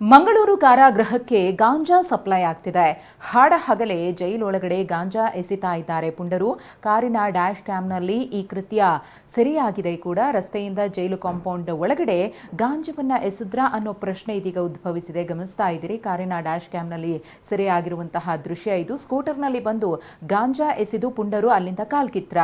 ಮಂಗಳೂರು ಕಾರಾಗೃಹಕ್ಕೆ ಗಾಂಜಾ supply ಆಗ್ತಿದೆ. ಹಾಡ ಹಗಲೇ ಜೈಲೊಳಗಡೆ ಗಾಂಜಾ ಎಸಿತಾ ಇದ್ದಾರೆ ಪುಂಡರು. ಕಾರಿನ ಡ್ಯಾಶ್ ಕ್ಯಾಮ್ನಲ್ಲಿ ಈ ಕೃತ್ಯ ಸೆರೆಯಾಗಿದೆ ಕೂಡ. ರಸ್ತೆಯಿಂದ ಜೈಲು ಕಾಂಪೌಂಡ್ ಒಳಗಡೆ ಗಾಂಜವನ್ನ ಎಸೆದ್ರ ಅನ್ನೋ ಪ್ರಶ್ನೆ ಇದೀಗ ಉದ್ಭವಿಸಿದೆ. ಗಮನಿಸ್ತಾ ಇದ್ದೀರಿ, ಕಾರಿನ ಡ್ಯಾಶ್ ಕ್ಯಾಮ್ನಲ್ಲಿ ಸೆರೆಯಾಗಿರುವಂತಹ ದೃಶ್ಯ ಇದು. ಸ್ಕೂಟರ್ನಲ್ಲಿ ಬಂದು ಗಾಂಜಾ ಎಸೆದು ಪುಂಡರು ಅಲ್ಲಿಂದ ಕಾಲ್ಕಿತ್ರ.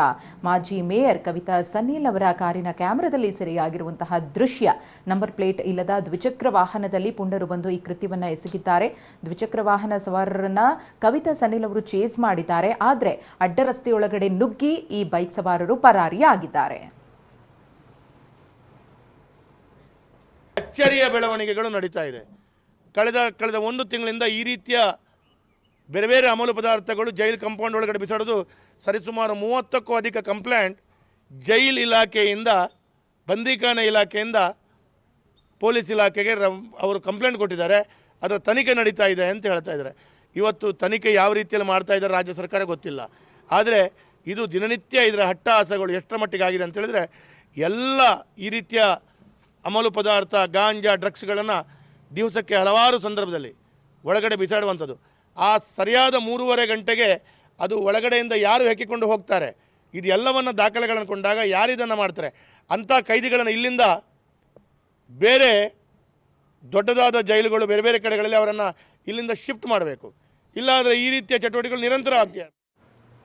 ಮಾಜಿ ಮೇಯರ್ ಕವಿತಾ ಸನ್ನಿಲ್ ಅವರ ಕಾರಿನ ಕ್ಯಾಮೆರಾದಲ್ಲಿ ಸೆರೆಯಾಗಿರುವಂತಹ ದೃಶ್ಯ. ನಂಬರ್ ಪ್ಲೇಟ್ ಇಲ್ಲದ ದ್ವಿಚಕ್ರ ವಾಹನದಲ್ಲಿ ಪುಂಡರು ಬಂದು ಈ ಕೃತ್ಯವನ್ನು ಎಸಗಿದ್ದಾರೆ. ದ್ವಿಚಕ್ರ ವಾಹನ ಸವಾರರನ್ನ ಕವಿತಾ ಸನಿಲ್ ಅವರು ಚೇಸ್ ಮಾಡಿದ್ದಾರೆ. ಆದರೆ ಅಡ್ಡ ರಸ್ತೆಯೊಳಗಡೆ ನುಗ್ಗಿ ಈ ಬೈಕ್ ಸವಾರರು ಪರಾರಿಯಾಗಿದ್ದಾರೆ. ಅಚ್ಚರಿಯ ಬೆಳವಣಿಗೆಗಳು ನಡೀತಾ ಇದೆ. ಕಳೆದ ಕಳೆದ ಒಂದು ತಿಂಗಳಿಂದ ಈ ರೀತಿಯ ಬೇರೆ ಬೇರೆ ಅಮಲು ಪದಾರ್ಥಗಳು ಜೈಲ್ ಕಂಪೌಂಡ್ ಒಳಗಡೆ ಬಿಸಾಡೋದು ಸರಿಸುಮಾರು ಮೂವತ್ತಕ್ಕೂ ಅಧಿಕ ಕಂಪ್ಲೇಂಟ್ ಜೈಲ್ ಇಲಾಖೆಯಿಂದ, ಬಂದೀಖಾನೆ ಇಲಾಖೆಯಿಂದ ಪೊಲೀಸ್ ಇಲಾಖೆಗೆ ಅವರು ಕಂಪ್ಲೇಂಟ್ ಕೊಟ್ಟಿದ್ದಾರೆ. ಅದರ ತನಿಖೆ ನಡೀತಾ ಇದೆ ಅಂತ ಹೇಳ್ತಾ ಇದ್ದಾರೆ. ಇವತ್ತು ತನಿಖೆ ಯಾವ ರೀತಿಯಲ್ಲಿ ಮಾಡ್ತಾ ಇದ್ದಾರೆ ರಾಜ್ಯ ಸರ್ಕಾರ ಗೊತ್ತಿಲ್ಲ. ಆದರೆ ಇದು ದಿನನಿತ್ಯ ಇದರ ಹಟ್ಟಹಾಸಗಳು ಎಷ್ಟರ ಮಟ್ಟಿಗೆ ಆಗಿದೆ ಅಂತ ಹೇಳಿದ್ರೆ, ಎಲ್ಲ ಈ ರೀತಿಯ ಅಮಲು ಪದಾರ್ಥ, ಗಾಂಜಾ, ಡ್ರಗ್ಸ್ಗಳನ್ನು ದಿವಸಕ್ಕೆ ಹಲವಾರು ಸಂದರ್ಭದಲ್ಲಿ ಒಳಗಡೆ ಬಿಸಾಡುವಂಥದ್ದು. ಆ ಸರಿಯಾದ ಮೂರುವರೆ ಗಂಟೆಗೆ ಅದು ಒಳಗಡೆಯಿಂದ ಯಾರು ಹೆಕ್ಕಿಕೊಂಡು ಹೋಗ್ತಾರೆ? ಇದೆಲ್ಲವನ್ನು ದಾಖಲೆಗಳನ್ನು ಕೊಂಡಾಗ ಯಾರು ಇದನ್ನು ಮಾಡ್ತಾರೆ? ಅಂಥ ಕೈದಿಗಳನ್ನು ಇಲ್ಲಿಂದ ಬೇರೆ ದೊಡ್ಡದಾದ ಜೈಲುಗಳು ಬೇರೆ ಬೇರೆ ಕಡೆಗಳಲ್ಲಿ ಅವರನ್ನು ಇಲ್ಲಿಂದ ಶಿಫ್ಟ್ ಮಾಡಬೇಕು. ಇಲ್ಲಾಂದರೆ ಈ ರೀತಿಯ ಚಟುವಟಿಕೆಗಳು ನಿರಂತರ ಆಗ್ತವೆ